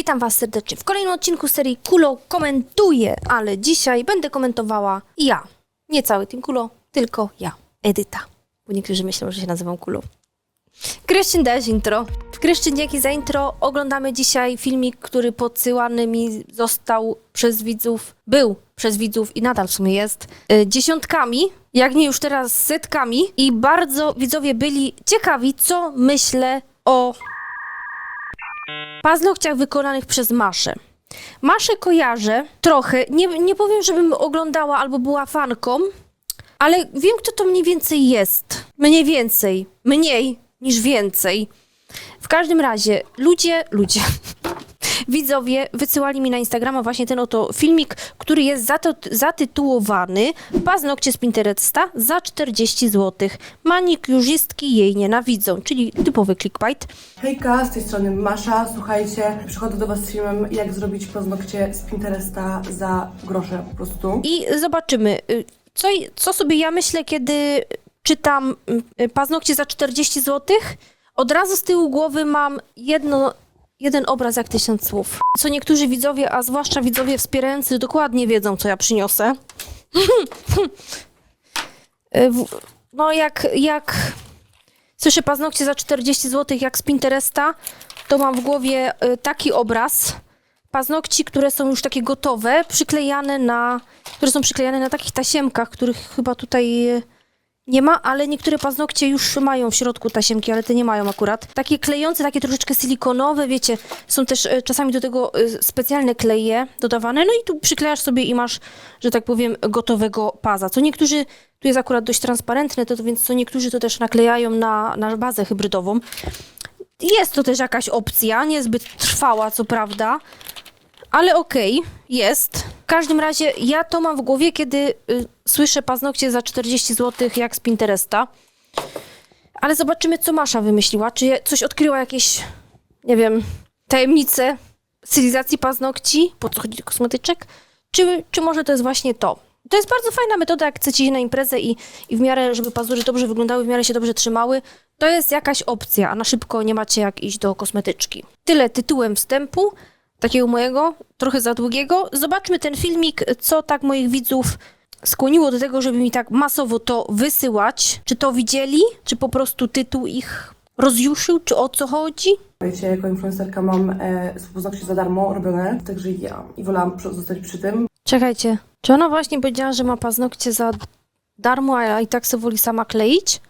Witam Was serdecznie w kolejnym odcinku serii Kulo komentuje, ale dzisiaj będę komentowała ja. Nie cały Team Kulo, tylko ja, Edyta. Bo niektórzy myślą, że się nazywam Kulo. Kryszczyn, dajesz intro. Kryszczyn, dzięki za intro. Oglądamy dzisiaj filmik, który podsyłany mi został przez widzów, był przez widzów i nadal w sumie jest, y, dziesiątkami, jak nie już teraz setkami. I bardzo widzowie byli ciekawi, co myślę o paznokciach wykonanych przez Maszę. Maszę kojarzę trochę, nie, nie powiem, żebym oglądała albo była fanką, ale wiem, kto to mniej więcej jest. Mniej więcej. Mniej niż więcej. W każdym razie, ludzie, ludzie, widzowie wysyłali mi na Instagrama właśnie ten oto filmik, który jest zatytułowany Paznokcie z Pinteresta za 40 zł. Manikiurzystki jej nienawidzą, czyli typowy clickbait. Hejka, z tej strony Masza. Słuchajcie, przychodzę do Was z filmem, jak zrobić paznokcie z Pinteresta za grosze po prostu. I zobaczymy, y, co, co sobie ja myślę, kiedy czytam y, paznokcie za 40 zł. Od razu z tyłu głowy mam jedno, jeden obraz jak tysiąc słów. Co niektórzy widzowie, a zwłaszcza widzowie wspierający, dokładnie wiedzą, co ja przyniosę. Y, no jak, jak słyszę paznokcie za 40 zł jak z Pinteresta, to mam w głowie y, taki obraz paznokci, które są już takie gotowe, przyklejane na, które są przyklejane na takich tasiemkach, których chyba tutaj e, nie ma, ale niektóre paznokcie już mają w środku tasiemki, ale te nie mają akurat. Takie klejące, takie troszeczkę silikonowe, wiecie, są też e, czasami do tego e, specjalne kleje dodawane, no i tu przyklejasz sobie i masz, że tak powiem, gotowego paza. Co niektórzy, tu jest akurat dość transparentne, to, to więc co niektórzy to też naklejają na, na bazę hybrydową. Jest to też jakaś opcja, niezbyt trwała, co prawda, ale okej, jest. W każdym razie ja to mam w głowie, kiedy y, słyszę paznokcie za 40 zł jak z Pinteresta. Ale zobaczymy, co Masza wymyśliła. Czy je- coś odkryła jakieś, nie wiem, tajemnice stylizacji paznokci? Po co chodzi do kosmetyczek? Czy, czy może to jest właśnie to? To jest bardzo fajna metoda, jak chcecie iść na imprezę i, i w miarę, żeby pazury dobrze wyglądały, w miarę się dobrze trzymały. To jest jakaś opcja, a na szybko nie macie jak iść do kosmetyczki. Tyle tytułem wstępu takiego mojego, trochę za długiego. Zobaczmy ten filmik, co tak moich widzów skłoniło do tego, żeby mi tak masowo to wysyłać. Czy to widzieli, czy po prostu tytuł ich rozjuszył, czy o co chodzi? Wiecie, jako influencerka mam e, paznokcie za darmo robione, także ja. I wolałam przy- zostać przy tym. Czekajcie, czy ona właśnie powiedziała, że ma paznokcie za darmo, a i tak sobie woli sama kleić?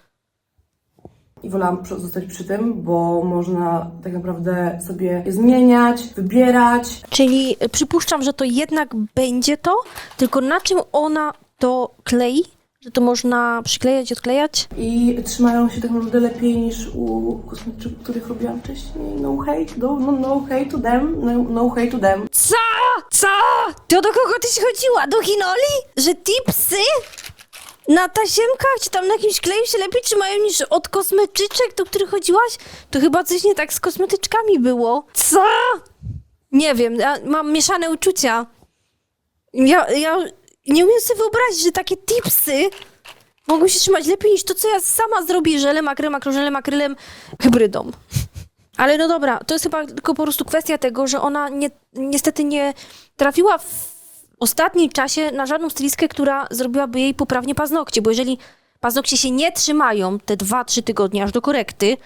I wolałam zostać przy tym, bo można tak naprawdę sobie je zmieniać, wybierać. Czyli przypuszczam, że to jednak będzie to, tylko na czym ona to klei? Że to można przyklejać i odklejać? I trzymają się tak naprawdę lepiej niż u kosmetyczek, których robiłam wcześniej. No hate, no, no, no hate to them, no, no hate to them. Co? Co? To do kogo tyś chodziła? Do Hinoli? Że tipsy? Na tasiemkach czy tam na jakimś kleju się lepiej trzymają niż od kosmetyczek, do których chodziłaś? To chyba coś nie tak z kosmetyczkami było. Co? Nie wiem, ja mam mieszane uczucia. Ja, ja nie umiem sobie wyobrazić, że takie tipsy mogą się trzymać lepiej niż to, co ja sama zrobię żelem, akrylem, akrożelem, akrylem, hybrydą. Ale no dobra, to jest chyba tylko po prostu kwestia tego, że ona nie, niestety nie trafiła w ostatnim czasie na żadną stylistkę, która zrobiłaby jej poprawnie paznokcie, bo jeżeli paznokcie się nie trzymają te 2-3 tygodnie aż do korekty,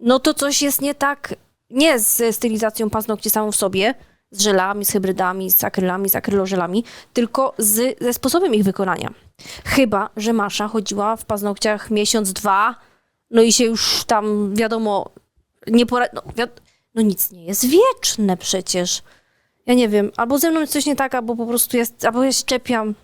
no to coś jest nie tak, nie ze stylizacją paznokci samą w sobie, z żelami, z hybrydami, z akrylami, z akrylożelami, tylko z, ze sposobem ich wykonania. Chyba, że Masza chodziła w paznokciach miesiąc, dwa, no i się już tam, wiadomo, nie pora... No, wiad... no nic nie jest wieczne przecież. Ja nie wiem, albo ze mną jest coś nie tak, albo po prostu jest, albo ja się czepiam.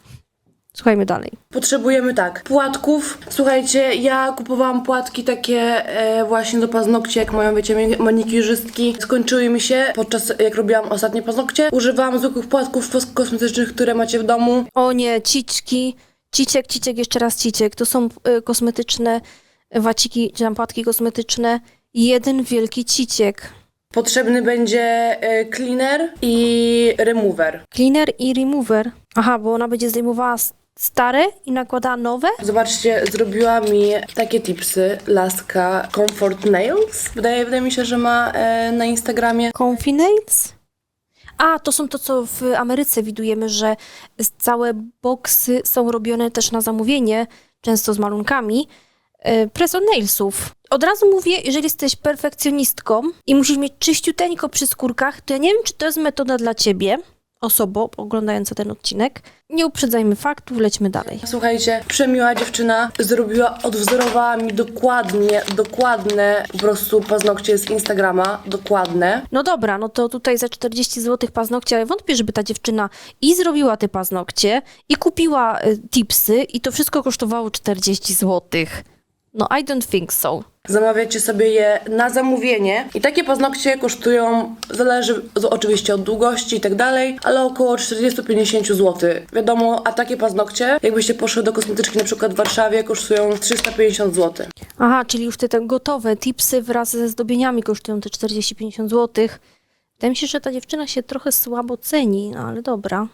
Słuchajmy dalej. Potrzebujemy tak, płatków. Słuchajcie, ja kupowałam płatki takie e, właśnie do paznokci, jak mają, wiecie, manikiurzystki. Skończyły mi się podczas, jak robiłam ostatnie paznokcie. Używałam zwykłych płatków kos- kosmetycznych, które macie w domu. O nie, ciczki, ciciek, ciciek, jeszcze raz ciciek. To są y, kosmetyczne waciki, czy tam płatki kosmetyczne. Jeden wielki ciciek. Potrzebny będzie e, cleaner i remover. Cleaner i remover. Aha, bo ona będzie zdejmowała s- stare i nakładała nowe? Zobaczcie, zrobiła mi takie tipsy laska Comfort Nails. Wydaje, wydaje mi się, że ma e, na Instagramie. Confinates? A, to są to, co w Ameryce widujemy, że z- całe boksy są robione też na zamówienie, często z malunkami, press on nailsów. Od razu mówię, jeżeli jesteś perfekcjonistką i musisz mieć czyściuteńko przy skórkach, to ja nie wiem, czy to jest metoda dla ciebie, osobo oglądająca ten odcinek. Nie uprzedzajmy faktów, lećmy dalej. Słuchajcie, przemiła dziewczyna zrobiła, odwzorowała mi dokładnie, dokładne po prostu paznokcie z Instagrama, dokładne. No dobra, no to tutaj za 40 zł paznokcie, ale wątpię, żeby ta dziewczyna i zrobiła te paznokcie, i kupiła y, tipsy, i to wszystko kosztowało 40 zł. No, I don't think so. Zamawiacie sobie je na zamówienie i takie paznokcie kosztują, zależy z- oczywiście od długości i tak dalej, ale około 40-50 zł. Wiadomo, a takie paznokcie, jakbyście poszły do kosmetyczki na przykład w Warszawie, kosztują 350 zł. Aha, czyli już te, te gotowe tipsy wraz ze zdobieniami kosztują te 40-50 zł. Wydaje mi się, że ta dziewczyna się trochę słabo ceni, no ale dobra.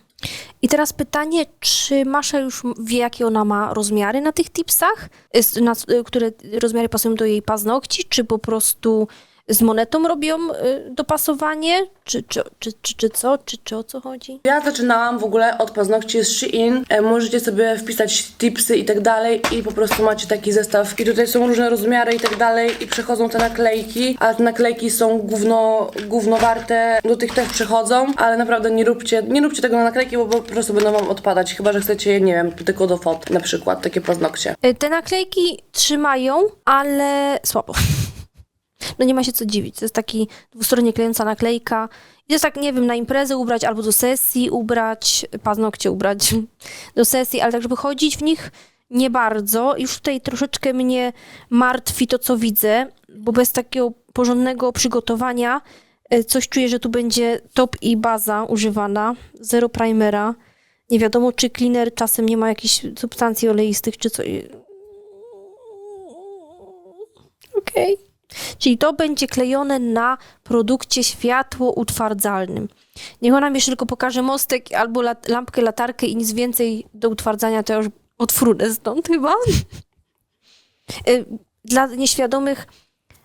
I teraz pytanie, czy Masza już wie, jakie ona ma rozmiary na tych tipsach? Jest- Na, y, które rozmiary pasują do jej paznokci? Czy po prostu z monetą robią y, dopasowanie? Czy, czy, czy, czy, czy co? Czy, czy o co chodzi? Ja zaczynałam w ogóle od paznokci z Shein. E, możecie sobie wpisać tipsy i tak dalej i po prostu macie taki zestaw. I tutaj są różne rozmiary i tak dalej i przechodzą te naklejki, ale te naklejki są gówno, gówno warte. Do tych też przechodzą, ale naprawdę nie róbcie, nie róbcie tego na naklejki, bo po prostu będą wam odpadać. Chyba, że chcecie nie wiem, tylko do fot na przykład, takie paznokcie. Y, Te naklejki trzymają, ale słabo. No nie ma się co dziwić. To jest taki dwustronnie klejąca naklejka. I to jest tak, nie wiem, na imprezę ubrać albo do sesji ubrać, paznokcie ubrać do sesji, ale tak, żeby chodzić w nich nie bardzo. Już tutaj troszeczkę mnie martwi to, co widzę, bo bez takiego porządnego przygotowania y, coś czuję, że tu będzie top i baza używana, zero primera. Nie wiadomo, czy cleaner czasem nie ma jakichś substancji oleistych, czy co. Okej. Czyli to będzie klejone na produkcie światło-utwardzalnym. Niech ona mi jeszcze tylko pokaże mostek albo lat, lampkę, latarkę i nic więcej do utwardzania, to ja już odfrunę stąd chyba. Y, Dla nieświadomych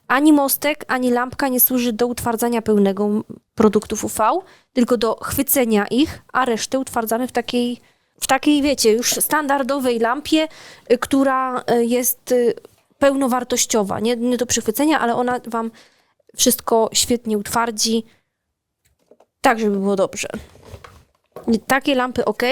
ani mostek, ani lampka nie służy do utwardzania pełnego produktów UV, tylko do chwycenia ich, a resztę utwardzamy w takiej, w takiej wiecie, już standardowej lampie, y, która y, jest pełnowartościowa. Nie, nie do przychwycenia, ale ona wam wszystko świetnie utwardzi, tak żeby było dobrze. Nie- Takie lampy ok,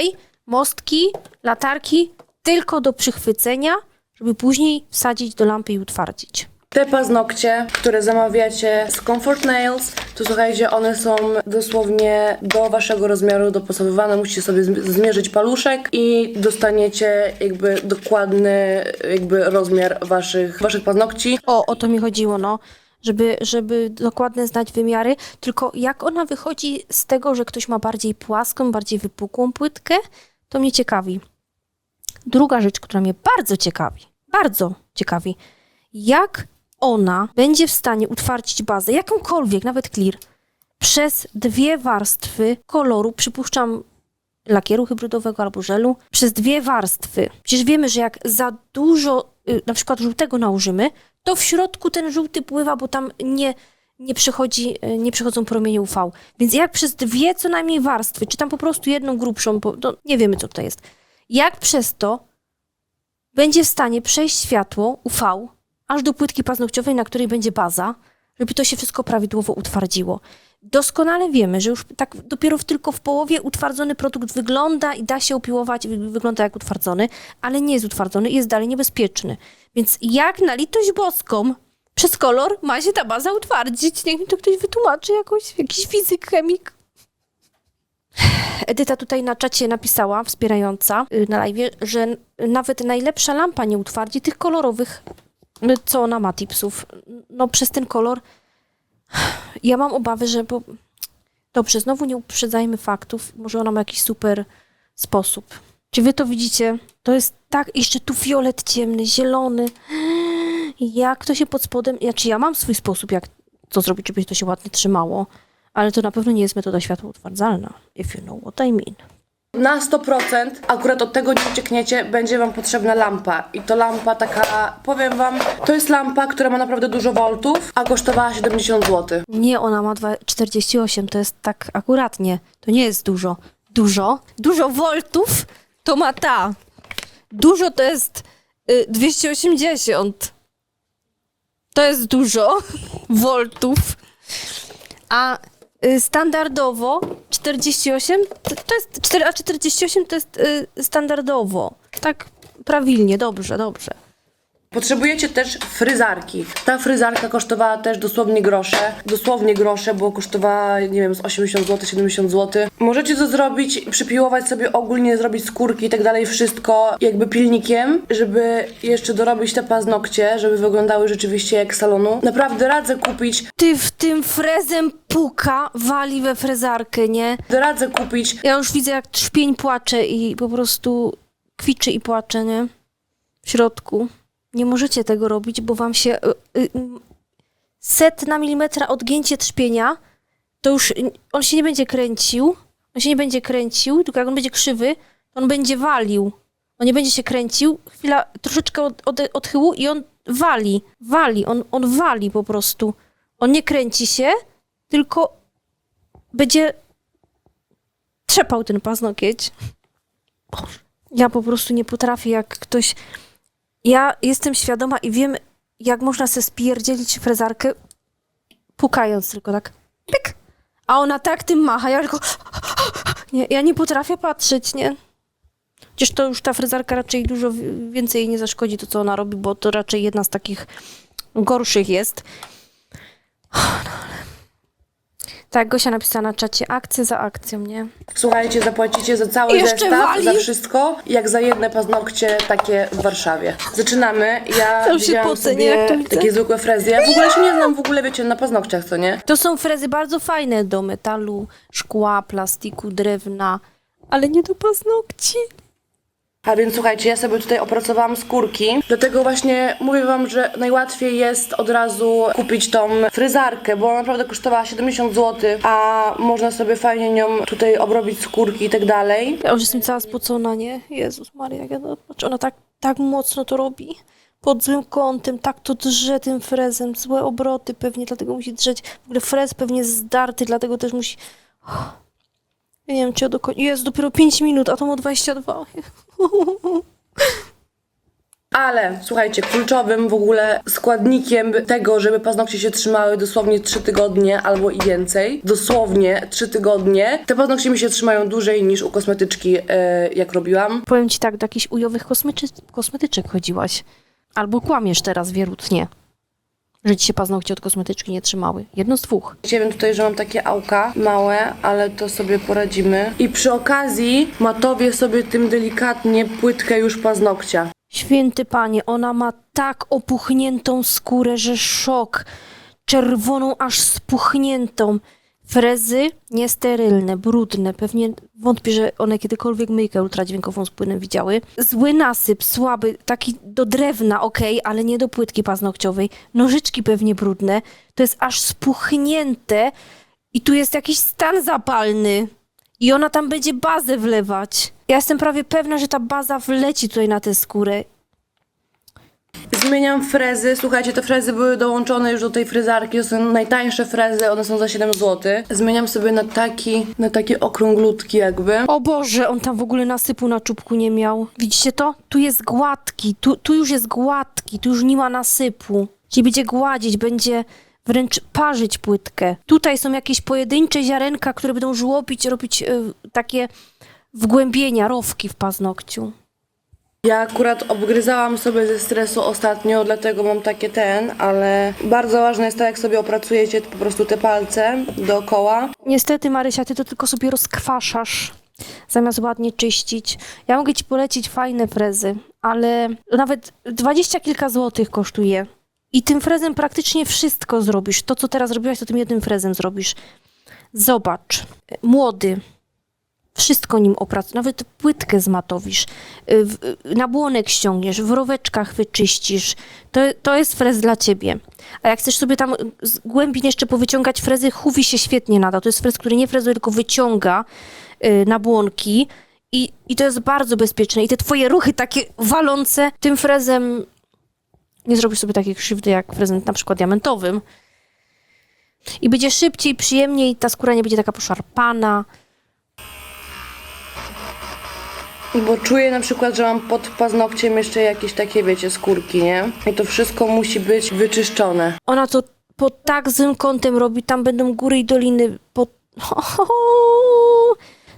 mostki, latarki tylko do przychwycenia, żeby później wsadzić do lampy i utwardzić. Te paznokcie, które zamawiacie z Comfort Nails, to słuchajcie, one są dosłownie do waszego rozmiaru dopasowywane. Musicie sobie zm- zmierzyć paluszek i dostaniecie jakby dokładny jakby rozmiar waszych, waszych paznokci. O, o to mi chodziło, no. Żeby, żeby dokładnie znać wymiary. Tylko jak ona wychodzi z tego, że ktoś ma bardziej płaską, bardziej wypukłą płytkę, to mnie ciekawi. Druga rzecz, która mnie bardzo ciekawi, bardzo ciekawi, jak ona będzie w stanie utwardzić bazę, jakąkolwiek, nawet clear, przez dwie warstwy koloru, przypuszczam lakieru hybrydowego albo żelu, przez dwie warstwy. Przecież wiemy, że jak za dużo y, na przykład żółtego nałożymy, to w środku ten żółty pływa, bo tam nie, nie, przychodzi, y, nie przychodzą promienie UV. Więc jak przez dwie co najmniej warstwy, czy tam po prostu jedną grubszą, bo nie wiemy co to jest, jak przez to będzie w stanie przejść światło UV aż do płytki paznokciowej, na której będzie baza, żeby to się wszystko prawidłowo utwardziło. Doskonale wiemy, że już tak dopiero w, tylko w połowie utwardzony produkt wygląda i da się opiłować, wy- wygląda jak utwardzony, ale nie jest utwardzony i jest dalej niebezpieczny. Więc jak na litość boską przez kolor ma się ta baza utwardzić? Niech mi to ktoś wytłumaczy, jakoś, jakiś fizyk, chemik. Edyta tutaj na czacie napisała, wspierająca y, na live, że nawet najlepsza lampa nie utwardzi tych kolorowych, co ona ma tipsów. No przez ten kolor ja mam obawy, że bo... Dobrze, znowu nie uprzedzajmy faktów. Może ona ma jakiś super sposób. Czy wy to widzicie? To jest tak, jeszcze tu fiolet ciemny, zielony. Jak to się pod spodem... Ja, czy ja mam swój sposób, jak to zrobić, żeby to się ładnie trzymało, ale to na pewno nie jest metoda światło utwardzalna. If you know what I mean. Na 100% akurat od tego nie uciekniecie, będzie wam potrzebna lampa. I to lampa taka, powiem wam, to jest lampa, która ma naprawdę dużo voltów, a kosztowała 70 zł. Nie, ona ma dwa- 48, to jest tak akuratnie. To nie jest dużo. Dużo? Dużo voltów to ma ta. Dużo to jest y, 280. To jest dużo voltów. A standardowo 48 to, jest, 4, a 48 to jest y, standardowo. Tak prawilnie, dobrze, dobrze. Potrzebujecie też fryzarki. Ta fryzarka kosztowała też dosłownie grosze. Dosłownie grosze, bo kosztowała, nie wiem, z 80 zł, 70 zł. Możecie to zrobić, przypiłować sobie ogólnie, zrobić skórki i tak dalej, wszystko jakby pilnikiem, żeby jeszcze dorobić te paznokcie, żeby wyglądały rzeczywiście jak salonu. Naprawdę radzę kupić, Ty w tym frezem puka wali we frezarkę, nie? radzę kupić Ja już widzę, jak trzpień płacze i po prostu kwiczy i płacze, nie? W środku. Nie możecie tego robić, bo wam się... y, y, Setna milimetra odgięcie trzpienia, to już y, on się nie będzie kręcił. On się nie będzie kręcił, tylko jak on będzie krzywy, to on będzie walił. On nie będzie się kręcił. Chwila, troszeczkę od, od, odchyłu i on wali. Wali, on, on wali po prostu. On nie kręci się, tylko będzie trzepał ten paznokieć. Ja po prostu nie potrafię, jak ktoś... Ja jestem świadoma i wiem, jak można sobie spierdzielić frezarkę, pukając tylko tak. Pyk! A ona tak tym macha, ja tylko... Nie, ja nie potrafię patrzeć, nie? Chociaż to już ta frezarka raczej dużo wi- więcej nie zaszkodzi to, co ona robi, bo to raczej jedna z takich gorszych jest. No, ale... Tak, Gosia napisała na czacie, akcję za akcją, nie? Słuchajcie, zapłacicie za cały Jeszcze zestaw, wali? za wszystko, jak za jedne paznokcie takie w Warszawie. Zaczynamy. Ja To już się wzięłam pocę, sobie? Jak to widzę. takie zwykłe frezy. Ja w ogóle się nie znam w ogóle, wiecie, na paznokciach, co nie? To są frezy bardzo fajne do metalu, szkła, plastiku, drewna, ale nie do paznokci. A więc słuchajcie, ja sobie tutaj opracowałam skórki, dlatego właśnie mówię wam, że najłatwiej jest od razu kupić tą fryzarkę, bo ona naprawdę kosztowała 70 zł, a można sobie fajnie nią tutaj obrobić skórki i tak dalej. Ja już jestem cała spocona, nie? Jezus Maria, jak ja patrzę, ona tak, tak mocno to robi. Pod złym kątem, tak to drze tym frezem, złe obroty pewnie, dlatego musi drzeć. W ogóle frez pewnie jest zdarty, dlatego też musi... Nie wiem, czy ja do końca... Jest dopiero 5 minut, a to ma 22. Ale słuchajcie, kluczowym w ogóle składnikiem tego, żeby paznokcie się trzymały dosłownie 3 tygodnie albo i więcej, dosłownie 3 tygodnie, te paznokcie mi się trzymają dłużej niż u kosmetyczki, e, jak robiłam. Powiem ci tak, do jakichś ujowych kosmetyczek chodziłaś. Albo kłamiesz teraz wierutnie, że ci się paznokcie od kosmetyczki nie trzymały. Jedno z dwóch. Ja wiem tutaj, że mam takie auka małe, ale to sobie poradzimy. I przy okazji matowię sobie tym delikatnie płytkę już paznokcia. Święty panie, ona ma tak opuchniętą skórę, że szok. Czerwoną, aż spuchniętą. Frezy niesterylne, brudne. Pewnie wątpię, że one kiedykolwiek myjkę ultradźwiękową z płynem widziały. Zły nasyp, słaby, taki do drewna, okej, ale nie do płytki paznokciowej. Nożyczki pewnie brudne. To jest aż spuchnięte i tu jest jakiś stan zapalny. I ona tam będzie bazę wlewać. Ja jestem prawie pewna, że ta baza wleci tutaj na tę skórę. Zmieniam frezy. Słuchajcie, te frezy były dołączone już do tej fryzarki. To są najtańsze frezy, one są za 7 zł. Zmieniam sobie na taki, na taki okrąglutki jakby. O Boże, on tam w ogóle nasypu na czubku nie miał. Widzicie to? Tu jest gładki, tu, tu już jest gładki, tu już nie ma nasypu. Czyli będzie gładzić, będzie wręcz parzyć płytkę. Tutaj są jakieś pojedyncze ziarenka, które będą żłopić, robić y, takie wgłębienia, rowki w paznokciu. Ja akurat obgryzałam sobie ze stresu ostatnio, dlatego mam takie ten, ale bardzo ważne jest to, jak sobie opracujecie po prostu te palce dookoła. Niestety, Marysia, ty to tylko sobie rozkwaszasz, zamiast ładnie czyścić. Ja mogę ci polecić fajne frezy, ale nawet dwadzieścia kilka złotych kosztuje. I tym frezem praktycznie wszystko zrobisz. To, co teraz zrobiłaś, to tym jednym frezem zrobisz. Zobacz, młody, wszystko nim opracuj, nawet płytkę zmatowisz, y, y, nabłonek ściągniesz, w roweczkach wyczyścisz. To, to jest frez dla ciebie. A jak chcesz sobie tam z głębin jeszcze powyciągać frezy, Huwi się świetnie nada. To jest frez, który nie frezuje, tylko wyciąga y, nabłonki I, I to jest bardzo bezpieczne. I te twoje ruchy takie walące tym frezem nie zrobisz sobie takiej krzywdy jak frezem na przykład diamentowym. I będzie szybciej, przyjemniej, ta skóra nie będzie taka poszarpana. Bo czuję na przykład, że mam pod paznokciem jeszcze jakieś takie, wiecie, skórki, nie? I to wszystko musi być wyczyszczone. Ona to pod tak złym kątem robi, tam będą góry i doliny. Pod...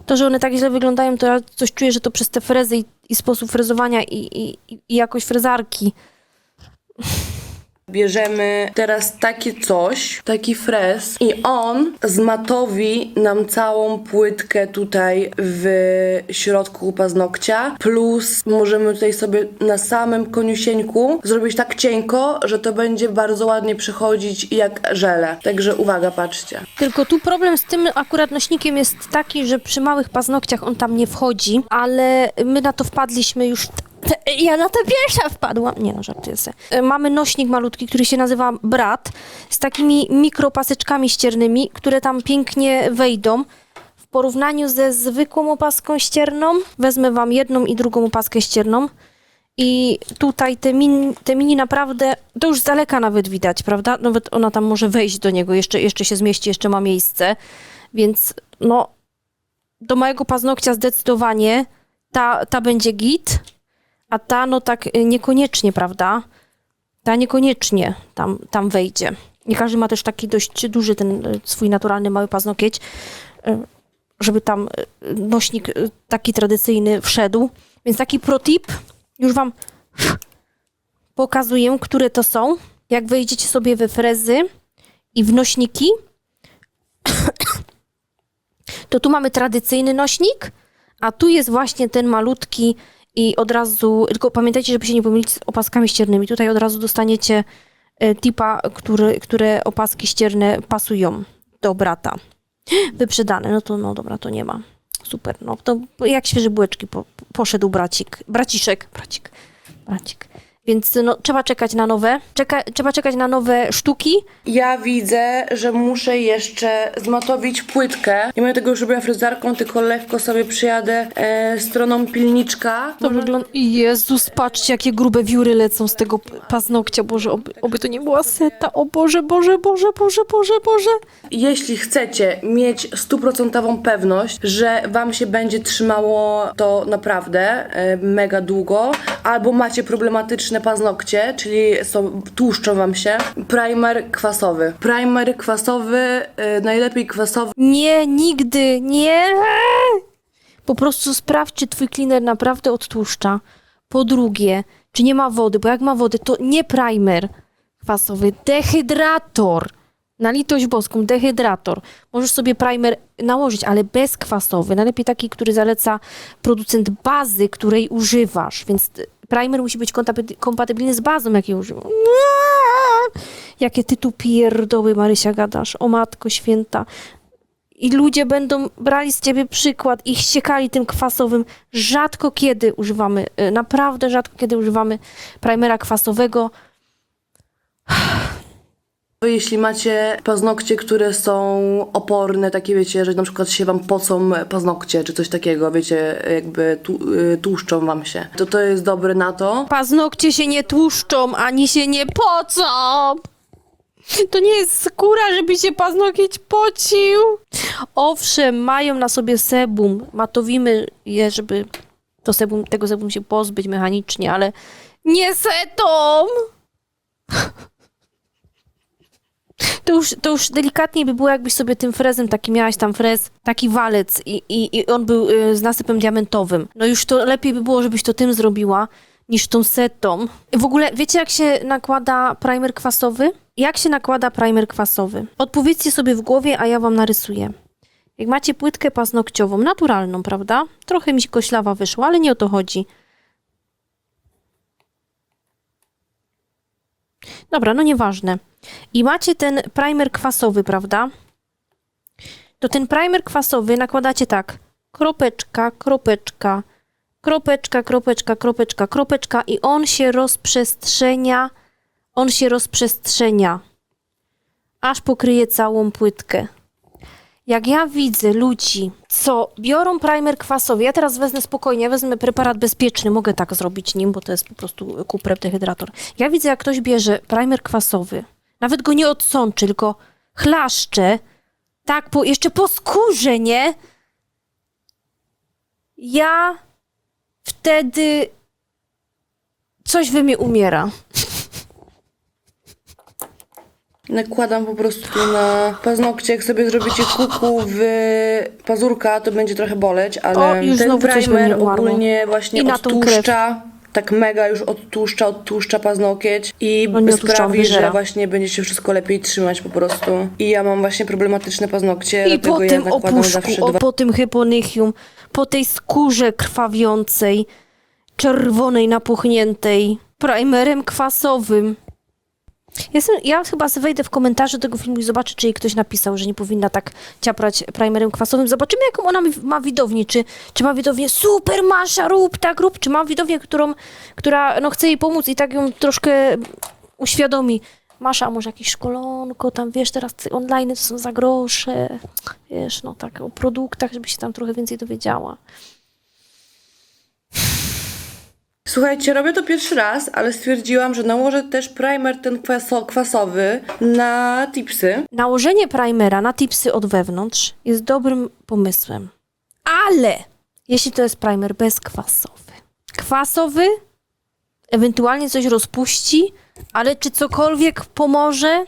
To, że one tak źle wyglądają, to ja coś czuję, że to przez te frezy i, i sposób frezowania i, i, i jakość frezarki. Bierzemy teraz takie coś, taki frez i on zmatowi nam całą płytkę tutaj w środku paznokcia, plus możemy tutaj sobie na samym koniusieńku zrobić tak cienko, że to będzie bardzo ładnie przychodzić jak żele. Także uwaga, patrzcie. Tylko tu problem z tym akurat nośnikiem jest taki, że przy małych paznokciach on tam nie wchodzi, ale my na to wpadliśmy już. Ja na to pierwsza wpadłam. Nie no, żartuję sobie. E, Mamy nośnik malutki, który się nazywa Brat, z takimi mikropaseczkami ściernymi, które tam pięknie wejdą. W porównaniu ze zwykłą opaską ścierną, wezmę wam jedną i drugą opaskę ścierną. I tutaj te mini, te mini naprawdę, to już z daleka nawet widać, prawda? Nawet ona tam może wejść do niego, jeszcze, jeszcze się zmieści, jeszcze ma miejsce. Więc no, do mojego paznokcia zdecydowanie ta, ta będzie git, a ta no tak y, niekoniecznie, prawda? Ta niekoniecznie tam, tam wejdzie. Nie każdy ma też taki dość duży ten y, swój naturalny mały paznokieć, y, żeby tam nośnik taki tradycyjny wszedł. Więc taki protip, już wam pokazuję, które to są. Jak wejdziecie sobie we frezy i w nośniki, to tu mamy tradycyjny nośnik, a tu jest właśnie ten malutki i od razu, tylko pamiętajcie, żeby się nie pomylić z opaskami ściernymi. Tutaj od razu dostaniecie e, tipa, który, które opaski ścierne pasują do brata. Wyprzedane, no to no dobra, to nie ma. Super, no to jak świeże bułeczki po, poszedł bracik, braciszek, bracik, bracik. Więc no, trzeba czekać na nowe, czeka, trzeba czekać na nowe sztuki, Ja widzę, że muszę jeszcze zmatowić płytkę. Nie będę tego już robiła fryzarką, tylko lekko sobie przyjadę e, stroną pilniczka. To wygląda... Jezus, patrzcie, jakie grube wióry lecą z tego paznokcia. Boże, oby, oby to nie była seta. O Boże, Boże, Boże, Boże, Boże, Boże. Jeśli chcecie mieć stuprocentową pewność, że wam się będzie trzymało to naprawdę e, mega długo, albo macie problematyczne paznokcie, czyli są, tłuszczą wam się, primer kwasowy. Primer kwasowy, e, najlepiej kwasowy. Nie, nigdy, nie. Po prostu sprawdź, czy twój cleaner naprawdę odtłuszcza. Po drugie, czy nie ma wody, bo jak ma wodę, to nie primer kwasowy, dehydrator. Na litość boską, dehydrator. Możesz sobie primer nałożyć, ale bezkwasowy. Najlepiej taki, który zaleca producent bazy, której używasz. Więc t- primer musi być kompatybilny z bazą, jakiej używam. Jakie ty tu pierdoły, Marysia, gadasz. O matko święta. I ludzie będą brali z ciebie przykład i ściekali tym kwasowym. Rzadko kiedy używamy, y, naprawdę rzadko kiedy używamy primera kwasowego. Jeśli macie paznokcie, które są oporne, takie wiecie, że na przykład się wam pocą paznokcie, czy coś takiego, wiecie, jakby tu, y, tłuszczą wam się, to to jest dobre na to. Paznokcie się nie tłuszczą, ani się nie pocą. To nie jest skóra, żeby się paznokieć pocił. Owszem, mają na sobie sebum. Matowimy je, żeby to sebum, tego sebum się pozbyć mechanicznie, ale nie setą. To już, to już delikatniej by było, jakbyś sobie tym frezem, taki miałaś tam frez, taki walec i, i, i on był y, z nasypem diamentowym. No już to lepiej by było, żebyś to tym zrobiła, niż tą setą. W ogóle, wiecie jak się nakłada primer kwasowy? Jak się nakłada primer kwasowy? Odpowiedzcie sobie w głowie, a ja wam narysuję. Jak macie płytkę paznokciową, naturalną, prawda? Trochę mi koślawa wyszła, ale nie o to chodzi. Dobra, no nieważne. I macie ten primer kwasowy, prawda? To ten primer kwasowy nakładacie tak. Kropeczka, kropeczka, kropeczka, kropeczka, kropeczka, kropeczka i on się rozprzestrzenia, on się rozprzestrzenia, aż pokryje całą płytkę. Jak ja widzę ludzi, co biorą primer kwasowy, ja teraz wezmę spokojnie, wezmę preparat bezpieczny, mogę tak zrobić nim, bo to jest po prostu kupreptyhydrator. Ja widzę, jak ktoś bierze primer kwasowy, nawet go nie odsączy, tylko chlaszcze, tak, po, jeszcze po skórze, nie? Ja wtedy coś we mnie umiera. Nakładam po prostu na paznokcie. Jak sobie zrobicie kuku w pazurka, to będzie trochę boleć, ale O, już ten znowu coś we mnie primer umarło. ogólnie właśnie I na tą odtłuszcza. Tak mega już odtłuszcza, odtłuszcza paznokieć i No nie odtłuszcza, on sprawi, że właśnie będzie się wszystko lepiej trzymać po prostu. I ja mam właśnie problematyczne paznokcie, I dlatego po ja tym nakładam zawsze opuszku, o, dwa po tym hyponychium, po tej skórze krwawiącej, czerwonej, napuchniętej, primerem kwasowym. Jestem, ja chyba wejdę w komentarze tego filmu i zobaczę, czy jej ktoś napisał, że nie powinna tak ciaprać primerem kwasowym. Zobaczymy, jaką ona ma widownię. Czy, czy ma widownię super Masza, rób tak, rób, czy ma widownię, którą, która no, chce jej pomóc i tak ją troszkę uświadomi. Masza, a może jakieś szkolonko, tam wiesz, teraz te online to są za grosze, wiesz, no tak, o produktach, żeby się tam trochę więcej dowiedziała. Słuchajcie, robię to pierwszy raz, ale stwierdziłam, że nałożę też primer ten kwaso, kwasowy na tipsy. Nałożenie primera na tipsy od wewnątrz jest dobrym pomysłem. Ale jeśli to jest primer bezkwasowy. Kwasowy ewentualnie coś rozpuści, ale czy cokolwiek pomoże?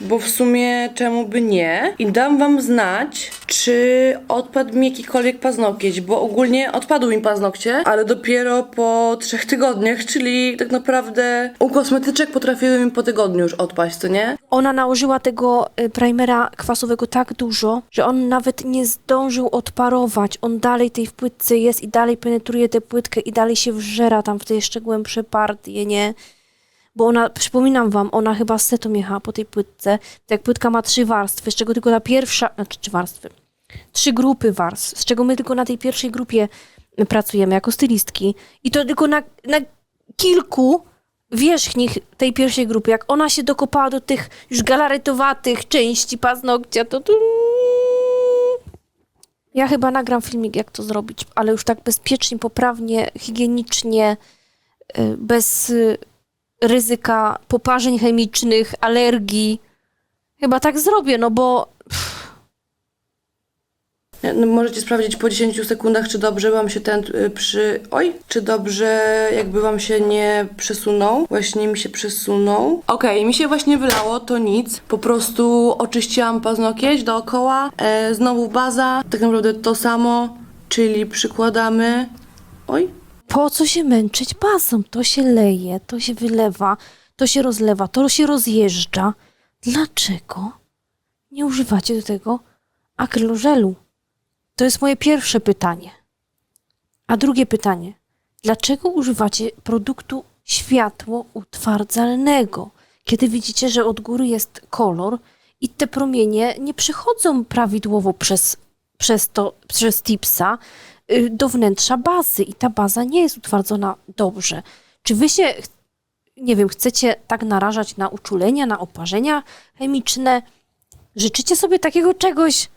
Bo w sumie czemu by nie? I dam wam znać, czy odpadł mi jakikolwiek paznokieć, bo ogólnie odpadły mi paznokcie, ale dopiero po trzech tygodniach, czyli tak naprawdę u kosmetyczek potrafiły mi po tygodniu już odpaść, co nie? Ona nałożyła tego y, primera kwasowego tak dużo, że on nawet nie zdążył odparować. On dalej tej w płytce jest i dalej penetruje tę płytkę i dalej się wżera tam w te jeszcze głębsze partie, nie? Bo ona, przypominam wam, ona chyba setą jechała po tej płytce. Tak płytka ma trzy warstwy, z czego tylko ta pierwsza, znaczy trzy warstwy, trzy grupy warstw, z czego my tylko na tej pierwszej grupie pracujemy jako stylistki. I to tylko na, na kilku wierzchnich tej pierwszej grupy. Jak ona się dokopała do tych już galaretowatych części paznokcia, to... to... Ja chyba nagram filmik, jak to zrobić, ale już tak bezpiecznie, poprawnie, higienicznie, y, bez y, ryzyka poparzeń chemicznych, alergii. Chyba tak zrobię, no bo No, możecie sprawdzić po 10 sekundach, czy dobrze wam się ten y, przy... Oj! Czy dobrze jakby wam się nie przesunął. Właśnie mi się przesunął. Okej, mi się właśnie wylało, to nic. Po prostu oczyściłam paznokieć dookoła. E, znowu baza. Tak naprawdę to samo, czyli przykładamy... Oj! Po co się męczyć bazą? To się leje, to się wylewa, to się rozlewa, to się rozjeżdża. Dlaczego nie używacie do tego akrylożelu? To jest moje pierwsze pytanie. A drugie pytanie. Dlaczego używacie produktu światło utwardzalnego, kiedy widzicie, że od góry jest kolor i te promienie nie przechodzą prawidłowo przez, przez, to, przez tipsa do wnętrza bazy i ta baza nie jest utwardzona dobrze. Czy wy się, nie wiem, chcecie tak narażać na uczulenia, na oparzenia chemiczne? Życzycie sobie takiego czegoś?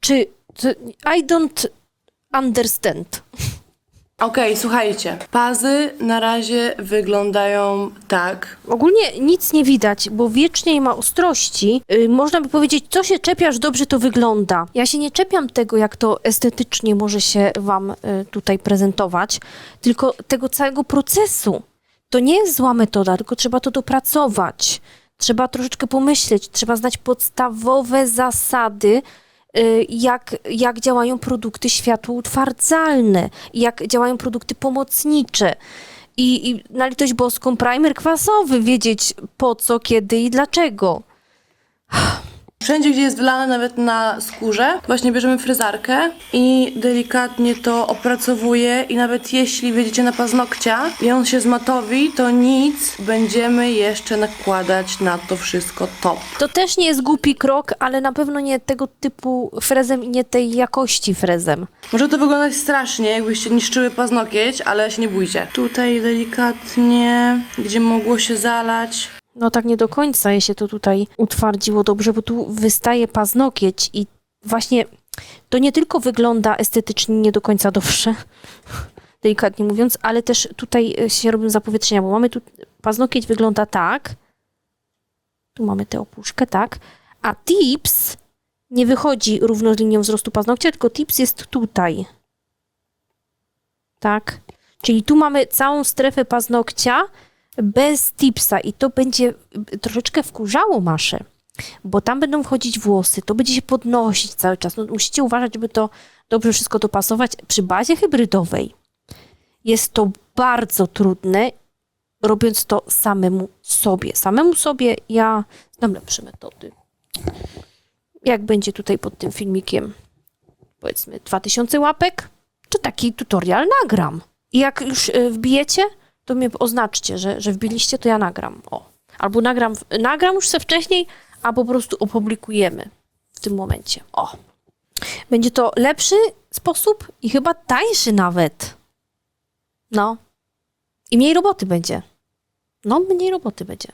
Czy I don't understand. Okej, słuchajcie. Pazy na razie wyglądają tak. Ogólnie nic nie widać, bo wiecznie nie ma ostrości. Yy, można by powiedzieć, co się czepiasz, dobrze to wygląda. Ja się nie czepiam tego, jak to estetycznie może się wam y, tutaj prezentować, tylko tego całego procesu. To nie jest zła metoda, tylko trzeba to dopracować. Trzeba troszeczkę pomyśleć, trzeba znać podstawowe zasady, jak, jak działają produkty światłoutwardzalne, jak działają produkty pomocnicze. I, I na litość boską primer kwasowy, wiedzieć po co, kiedy i dlaczego. Wszędzie, gdzie jest wylane, nawet na skórze, właśnie bierzemy fryzarkę i delikatnie to opracowuję i nawet jeśli wjedziecie na paznokcia i on się zmatowi, to nic, będziemy jeszcze nakładać na to wszystko top. To też nie jest głupi krok, ale na pewno nie tego typu frezem i nie tej jakości frezem. Może to wyglądać strasznie, jakbyście niszczyły paznokieć, ale się nie bójcie. Tutaj delikatnie, gdzie mogło się zalać. No tak nie do końca je się to tutaj utwardziło dobrze, bo tu wystaje paznokieć i właśnie to nie tylko wygląda estetycznie nie do końca dobrze, delikatnie mówiąc, ale też tutaj e, się robią zapowietrzenia, bo mamy tu, paznokieć wygląda tak, tu mamy tę opuszkę, tak, a tips nie wychodzi równo z linią wzrostu paznokcia, tylko tips jest tutaj. Tak. Czyli tu mamy całą strefę paznokcia bez tipsa i to będzie troszeczkę wkurzało Maszę, bo tam będą wchodzić włosy, to będzie się podnosić cały czas. No, musicie uważać, żeby to dobrze wszystko dopasować. Przy bazie hybrydowej jest to bardzo trudne, robiąc to samemu sobie. Samemu sobie ja znam lepsze metody. Jak będzie tutaj pod tym filmikiem, powiedzmy 2000 łapek, to taki tutorial nagram. I jak już y, wbijecie, to mnie oznaczcie, że, że wbiliście, to ja nagram. O. Albo nagram, nagram już se wcześniej, a po prostu opublikujemy w tym momencie. O. Będzie to lepszy sposób i chyba tańszy nawet. No. I mniej roboty będzie. No, mniej roboty będzie.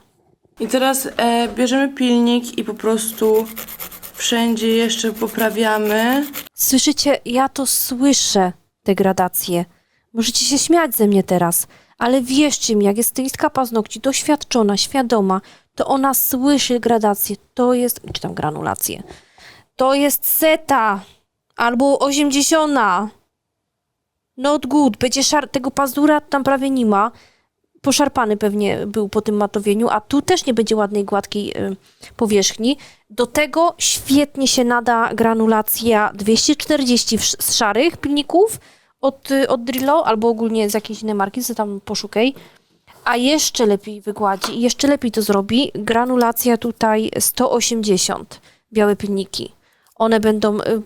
I teraz e, bierzemy pilnik i po prostu wszędzie jeszcze poprawiamy. Słyszycie? Ja to słyszę, te gradacje. Możecie się śmiać ze mnie teraz, ale wierzcie mi, jak jest stylistka paznokci doświadczona, świadoma, to ona słyszy gradacje. To jest, czy tam granulacje. To jest seta albo osiemdziesiąta. Not good. Będzie szar... Tego pazura tam prawie nie ma. Poszarpany pewnie był po tym matowieniu, a tu też nie będzie ładnej, gładkiej y, powierzchni. Do tego świetnie się nada granulacja 240 w- z szarych pilników od, od Drillo, albo ogólnie z jakiejś innej marki, co tam poszukaj. A jeszcze lepiej wygładzi jeszcze lepiej to zrobi granulacja tutaj 180 białe pilniki. One będą y,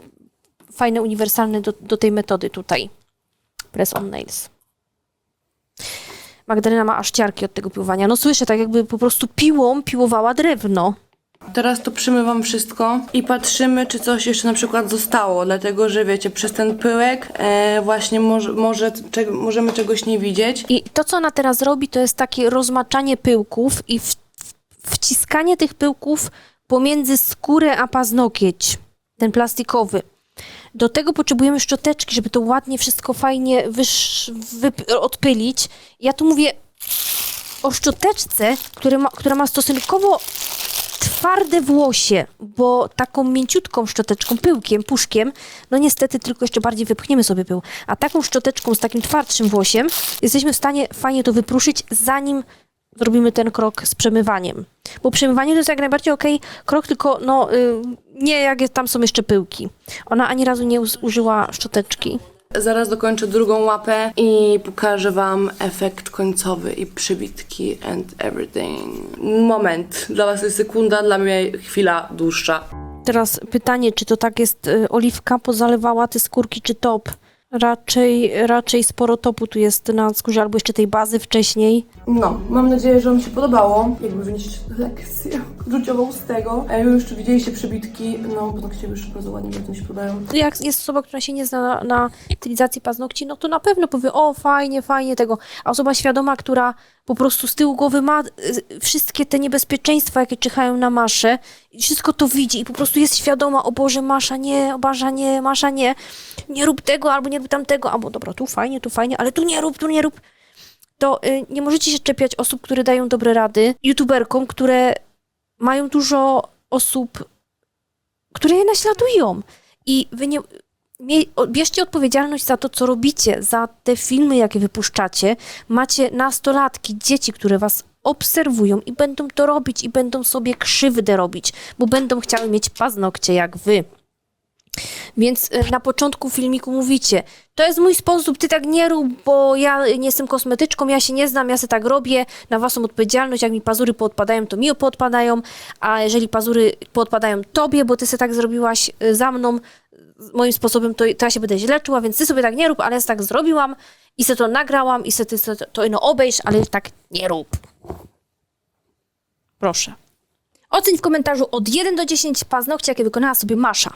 fajne, uniwersalne do, do tej metody tutaj. Press on nails. Magdalena ma aż ciarki od tego piłowania. No słyszę, tak jakby po prostu piłą piłowała drewno. Teraz to przymywam wszystko i patrzymy, czy coś jeszcze na przykład zostało, dlatego że wiecie, przez ten pyłek e, właśnie może, może, cze, możemy czegoś nie widzieć. I to, co ona teraz robi, to jest takie rozmaczanie pyłków i w, wciskanie tych pyłków pomiędzy skórę a paznokieć, ten plastikowy. Do tego potrzebujemy szczoteczki, żeby to ładnie wszystko fajnie wysz, wyp, odpylić. Ja tu mówię o szczoteczce, które ma, która ma stosunkowo twarde włosie, bo taką mięciutką szczoteczką, pyłkiem, puszkiem, no niestety tylko jeszcze bardziej wypchniemy sobie pył. A taką szczoteczką z takim twardszym włosiem jesteśmy w stanie fajnie to wypruszyć, zanim zrobimy ten krok z przemywaniem. Bo przemywanie to jest jak najbardziej okej krok, tylko no y, nie jak tam są jeszcze pyłki. Ona ani razu nie użyła szczoteczki. Zaraz dokończę drugą łapę i pokażę wam efekt końcowy i przybitki and everything. Moment, dla was jest sekunda, dla mnie chwila dłuższa. Teraz pytanie, czy to tak jest y, oliwka pozalewała te skórki, czy top? Raczej, raczej sporo topu tu jest na skórze, albo jeszcze tej bazy wcześniej. No, mam nadzieję, że wam się podobało. Jakby wynieść lekcję życiową z tego. A już tu widzieliście przybitki, no się już bardzo ładnie mi się podobają. Jak jest osoba, która się nie zna na, na stylizacji paznokci, no to na pewno powie, o fajnie, fajnie tego. A osoba świadoma, która po prostu z tyłu głowy ma y, wszystkie te niebezpieczeństwa, jakie czyhają na Maszę, i wszystko to widzi i po prostu jest świadoma, o Boże, Masza nie, o Boże, nie, Masza nie, nie rób tego, albo nie rób tamtego, albo dobra, tu fajnie, tu fajnie, ale tu nie rób, tu nie rób. To y, nie możecie się czepiać osób, które dają dobre rady, youtuberkom, które mają dużo osób, które je naśladują. I wy nie, bierzcie odpowiedzialność za to, co robicie, za te filmy, jakie wypuszczacie. Macie nastolatki, dzieci, które was obserwują i będą to robić i będą sobie krzywdę robić, bo będą chciały mieć paznokcie jak wy. Więc e, na początku filmiku mówicie, to jest mój sposób, ty tak nie rób, bo ja nie jestem kosmetyczką, ja się nie znam, ja se tak robię, na własną odpowiedzialność, jak mi pazury poodpadają, to mi poodpadają, a jeżeli pazury poodpadają tobie, bo ty se tak zrobiłaś e, za mną, moim sposobem, to, to ja się będę źle czuła, więc ty sobie tak nie rób, ale ja tak zrobiłam i se to nagrałam i se ty se to, to no obejrz, ale tak nie rób. Proszę. Oceń w komentarzu od 1 do 10 paznokcie, jakie wykonała sobie Masza.